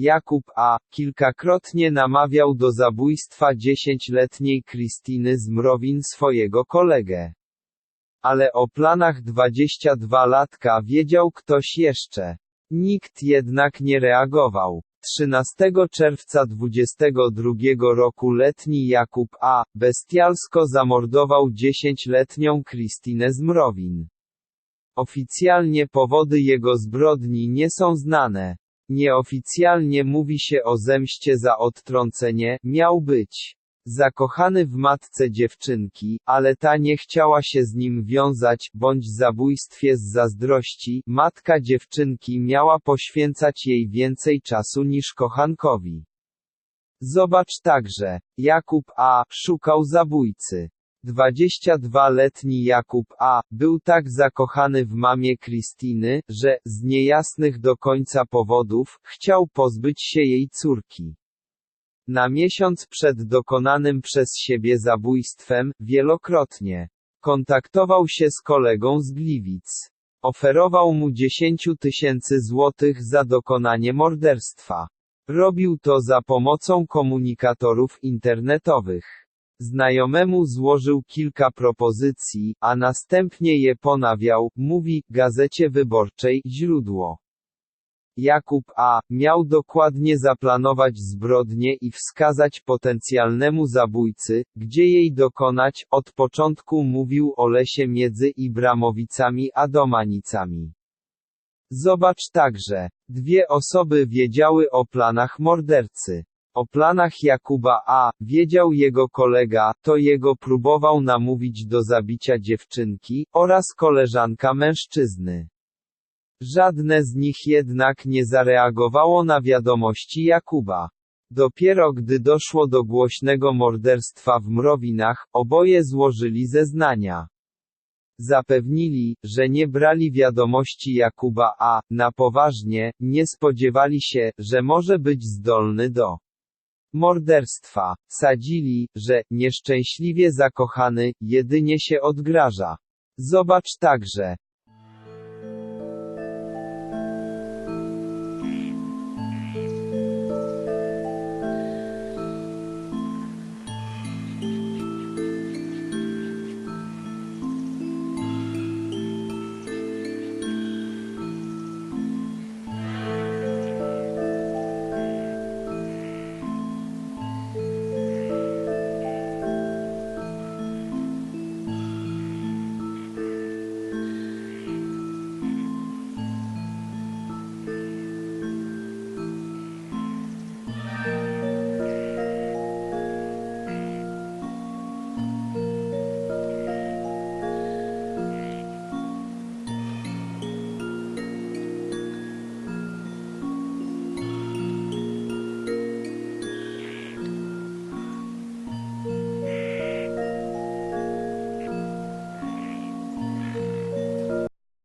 Jakub A. kilkakrotnie namawiał do zabójstwa dziesięcioletniej Kristiny z Mrowin swojego kolegę. Ale o planach 22-latka wiedział ktoś jeszcze. Nikt jednak nie reagował. 13 czerwca 22 roku letni Jakub A. bestialsko zamordował 10-letnią Kristinę z Mrowin. Oficjalnie powody jego zbrodni nie są znane. Nieoficjalnie mówi się o zemście za odtrącenie, miał być zakochany w matce dziewczynki, ale ta nie chciała się z nim wiązać, bądź zabójstwie z zazdrości, matka dziewczynki miała poświęcać jej więcej czasu niż kochankowi. Zobacz także, Jakub A. szukał zabójcy. 22-letni Jakub A. był tak zakochany w mamie Kristiny, że, z niejasnych do końca powodów, chciał pozbyć się jej córki. Na miesiąc przed dokonanym przez siebie zabójstwem, wielokrotnie kontaktował się z kolegą z Gliwic. Oferował mu 10 tysięcy złotych za dokonanie morderstwa. Robił to za pomocą komunikatorów internetowych. Znajomemu złożył kilka propozycji, a następnie je ponawiał, mówi Gazecie Wyborczej źródło. Jakub A. miał dokładnie zaplanować zbrodnię i wskazać potencjalnemu zabójcy, gdzie jej dokonać, od początku mówił o lesie między Ibramowicami a Domanicami. Zobacz także, dwie osoby wiedziały o planach mordercy. O planach Jakuba A. wiedział jego kolega, to jego próbował namówić do zabicia dziewczynki, oraz koleżanka mężczyzny. Żadne z nich jednak nie zareagowało na wiadomości Jakuba. Dopiero gdy doszło do głośnego morderstwa w Mrowinach, oboje złożyli zeznania. Zapewnili, że nie brali wiadomości Jakuba A. na poważnie, nie spodziewali się, że może być zdolny do morderstwa. Sadzili, że, nieszczęśliwie zakochany, jedynie się odgraża. Zobacz także,